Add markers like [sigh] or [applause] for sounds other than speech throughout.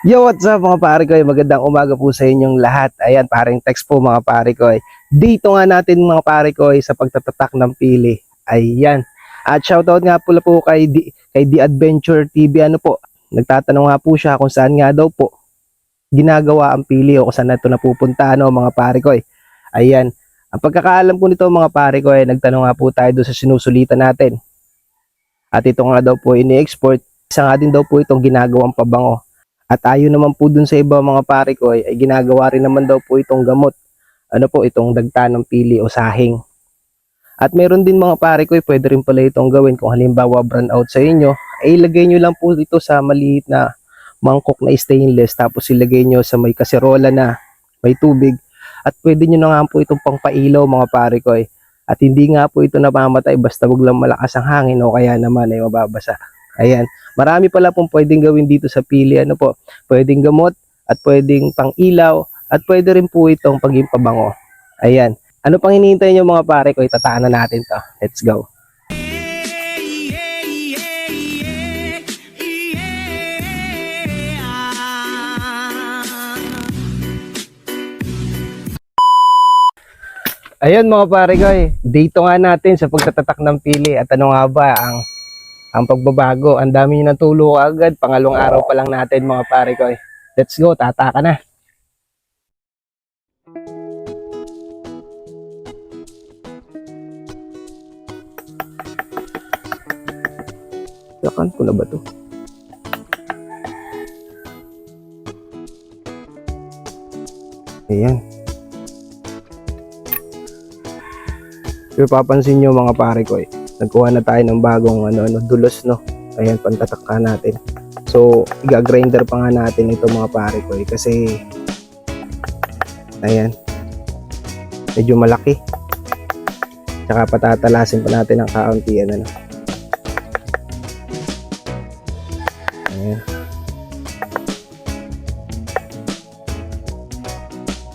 Yo, what's up mga pare ko? Magandang umaga po sa inyong lahat. Ayan, paring text po mga pare ko. Dito nga natin mga pare ko sa pagtatatak ng pili. Ayan. At shoutout nga pula po kay D, kay The Adventure TV. Ano po? Nagtatanong nga po siya kung saan nga daw po ginagawa ang pili o kung saan na ito napupunta ano mga pare ko. Ayan. Ang pagkakaalam ko nito mga pare ko, nagtanong nga po tayo doon sa sinusulitan natin. At ito nga daw po ini-export. Isa nga din daw po itong ginagawang pabango. At ayon naman po dun sa iba mga pare ko ay, ay ginagawa rin naman daw po itong gamot. Ano po itong dagta ng pili o sahing. At meron din mga pare ko ay pwede rin pala itong gawin kung halimbawa brand out sa inyo. Ay ilagay nyo lang po ito sa maliit na mangkok na stainless tapos ilagay nyo sa may kaserola na may tubig. At pwede nyo na nga po itong pangpailaw mga pare ko ay. At hindi nga po ito namamatay basta wag lang malakas ang hangin o kaya naman ay mababasa. Ayan. Marami pala pong pwedeng gawin dito sa pili. Ano po? Pwedeng gamot at pwedeng pang ilaw at pwede rin po itong paging pabango. Ayan. Ano pang hinihintay nyo mga pare ko? Itataan na natin to. Let's go. Ayan mga pare ko, dito nga natin sa pagtatatak ng pili at ano nga ba ang ang pagbabago. Ang dami nyo ng tulo agad, pangalong araw pa lang natin mga pare ko. eh. Let's go, tataka na. Yakan ko na ba to? Ayan. Pero papansin nyo mga pare ko eh, nagkuha na tayo ng bagong ano, ano, dulos no. Ayan, pantatakka natin. So, iga-grinder pa nga natin ito mga pare ko eh, kasi ayan, medyo malaki. Tsaka patatalasin pa natin ng kaunti ano. Ayan.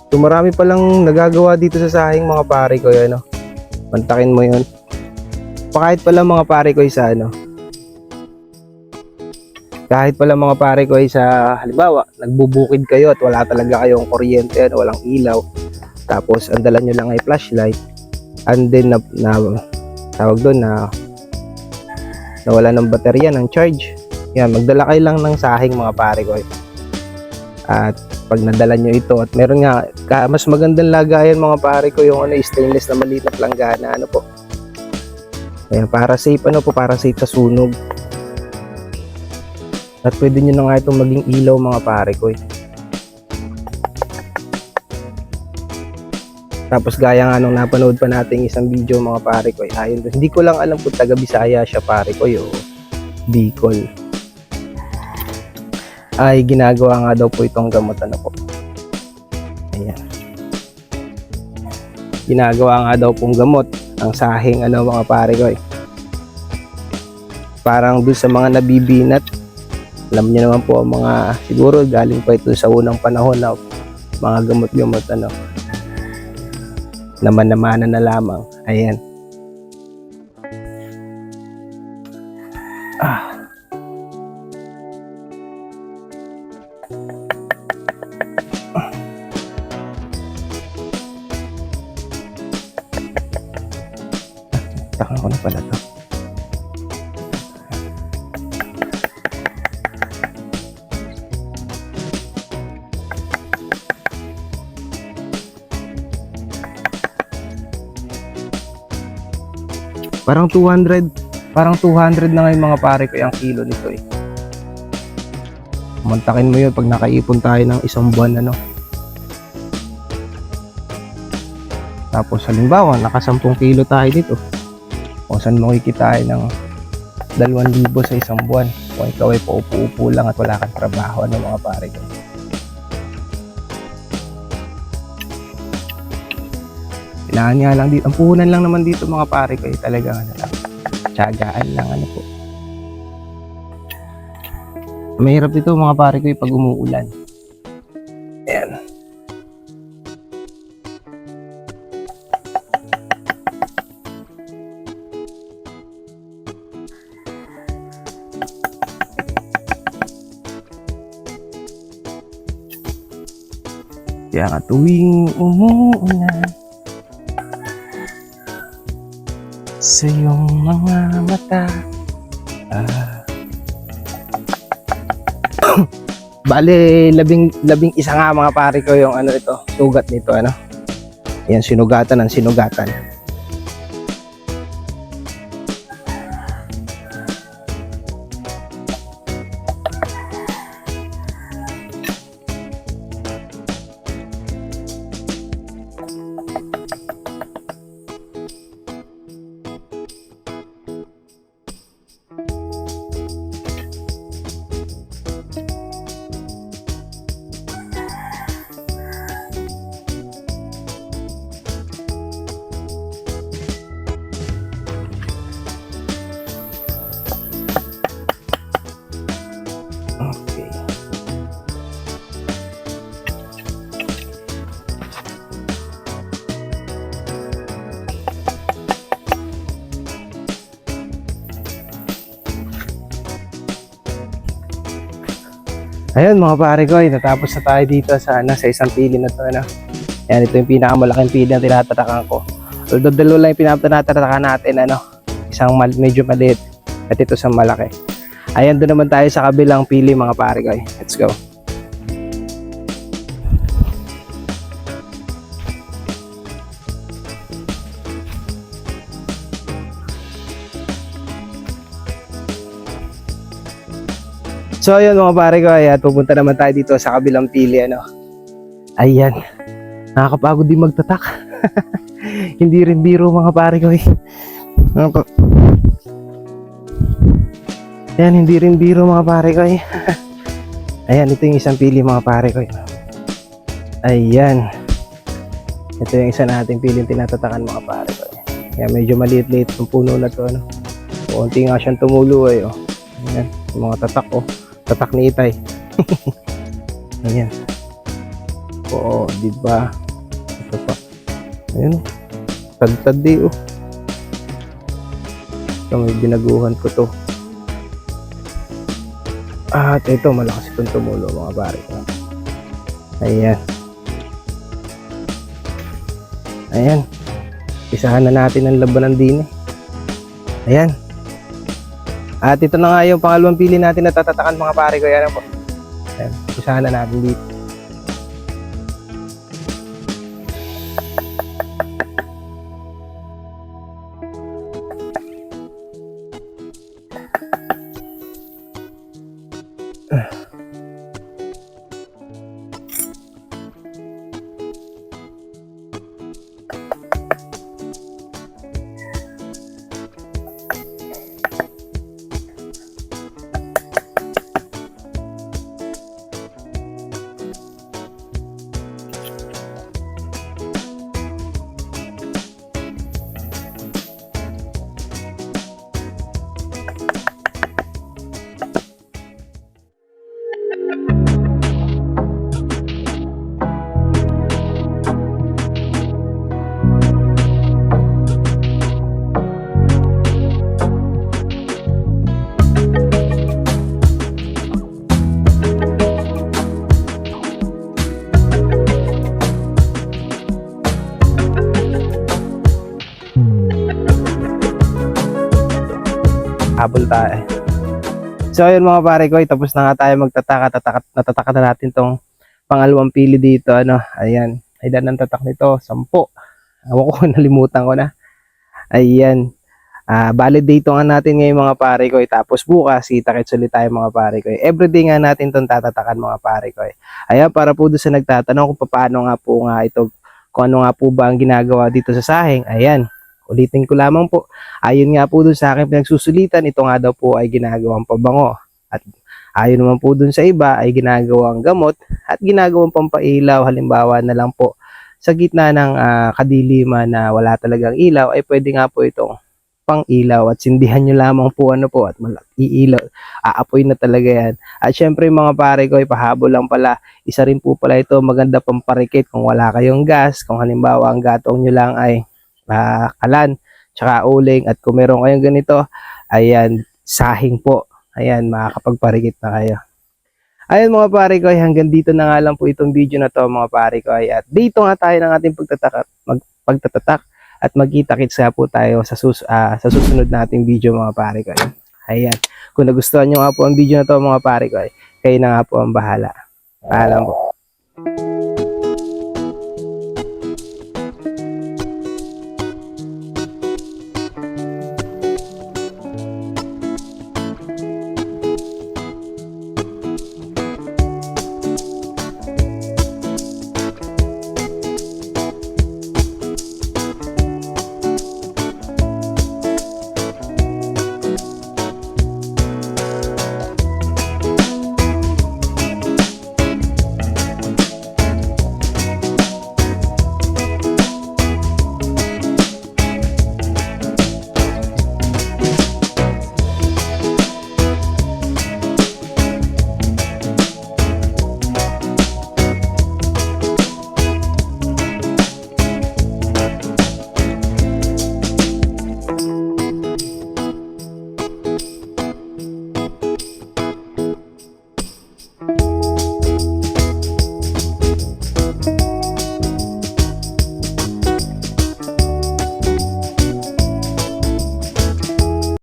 So, marami palang nagagawa dito sa sahing mga pare ko, ano. Pantakin mo yun. Kahit pala mga pare ko sa ano. Kahit pala mga pare ko ay sa halimbawa, nagbubukid kayo at wala talaga kayong kuryente, ano, walang ilaw. Tapos ang dala nyo lang ay flashlight. And then na, na tawag doon na nawala ng baterya ng charge. Yan, magdala kayo lang ng sahing mga pare ko. At pag nadala nyo ito at meron nga mas magandang lagayan mga pare ko yung ano stainless na maliit na planggana ano po Ayan, para safe ano po para safe sa sunog at pwede nyo na nga itong maging ilaw mga pare ko eh. tapos gaya nga nung napanood pa natin isang video mga pare ko eh, ayun doon. hindi ko lang alam kung taga Bisaya siya pare ko yo Bicol ay ginagawa nga daw po itong gamot ano po. Ayan. Ginagawa nga daw pong gamot ang sahing ano mga pare ko eh. Parang dun sa mga nabibinat. Alam niyo naman po mga siguro galing pa ito sa unang panahon na mga gamot-gamot ano. Naman-namanan na lamang. Ayan. Ah. Parang 200, parang 200 na ngayon mga pare ko yung kilo nito eh. Mantakin mo yun pag nakaipon tayo ng isang buwan ano. Tapos halimbawa, naka 10 kilo tayo dito. Kung saan mo kikitain ng 2,000 sa isang buwan. Kung ikaw ay paupo-upo lang at wala kang trabaho, ano mga pare ko. Kailangan nga lang dito. Ang puhunan lang naman dito mga pare ko ay talagang ano lang. Tiyagaan lang ano po. Mahirap dito mga pare ko pag umuulan. Ayan. Kaya tuwing umuulan sa iyong mga mata ah. [coughs] Bale, labing, labing isa nga mga pare ko yung ano ito, sugat nito ano. Yan, sinugatan ng sinugatan. Ayun mga pare ko, natapos na tayo dito sa, ano, sa isang pili na to. Ano. Yan, ito yung pinakamalaking pili na tinatatakan ko. Although dalawa lang yung pinapatatakan natin, ano, isang mal- medyo maliit at ito sa malaki. Ayan, doon naman tayo sa kabilang pili mga pare ko. Let's go. So ayun mga pare ko, ayan, pupunta naman tayo dito sa kabilang pili, ano. Ayan, nakakapagod din magtatak. [laughs] Hindi rin biro mga pare ko eh. Ayan, hindi rin biro mga pare ko eh. [laughs] Ayan, ito yung isang pili mga pare ko eh. Ayan. Ito yung isa nating piling tinatatakan mga pare ko eh. Ayan, medyo maliit-liit yung puno na to ano. Kunti nga siyang tumulo eh oh. Ayan, yung mga tatak oh. Tatak ni Itay. [laughs] Ayan. Oo, di ba? Ito pa. Ayan. Tad-tad di oh. Ito may binaguhan ko to. At ito, malakas itong tumulo mga pare. Ayan. Ayan. Isahan na natin ang labanan din eh. Ayan. At ito na nga yung pangalawang pili natin na tatatakan mga pare ko. Ayan po. Ayan. Isahan na natin dito. Habol tayo. So ayun mga pare ko, tapos na nga tayo magtataka, tataka, natataka na natin tong pangalawang pili dito, ano, ayan, ilan ang tatak nito, sampo, Ewan ko, [laughs] nalimutan ko na, ayan, ah validate nga natin ngayon mga pare ko, tapos bukas, kita-kits ulit tayo mga pare ko, everyday nga natin tong tatatakan mga pare ko, ayan, para po doon sa nagtatanong kung paano nga po nga ito, kung ano nga po ba ang ginagawa dito sa sahing, ayan, Ulitin ko lamang po, ayon nga po dun sa akin pinagsusulitan, ito nga daw po ay ginagawang pabango. At ayon naman po dun sa iba ay ginagawang gamot at ginagawang pampailaw. Halimbawa na lang po sa gitna ng ah, kadiliman na wala talagang ilaw ay pwede nga po itong pang ilaw at sindihan nyo lamang po ano po at iilaw aapoy na talaga yan at syempre mga pare ko ay pahabol lang pala isa rin po pala ito maganda pamparikit kung wala kayong gas kung halimbawa ang gatong nyo lang ay ah, kalan, tsaka uling, at kung meron kayong ganito, ayan, sahing po. Ayan, makakapagparikit na kayo. Ayun mga pare ko, hanggang dito na nga lang po itong video na to mga pare ko. At dito nga tayo ng ating pagtatak, mag, pagtatatak at magkita-kits po tayo sa, sus, ah, sa susunod nating video mga pare ko. Ayan. Kung nagustuhan nyo nga po ang video na to mga pare ko, ay, kayo na nga po ang bahala. Paalam po.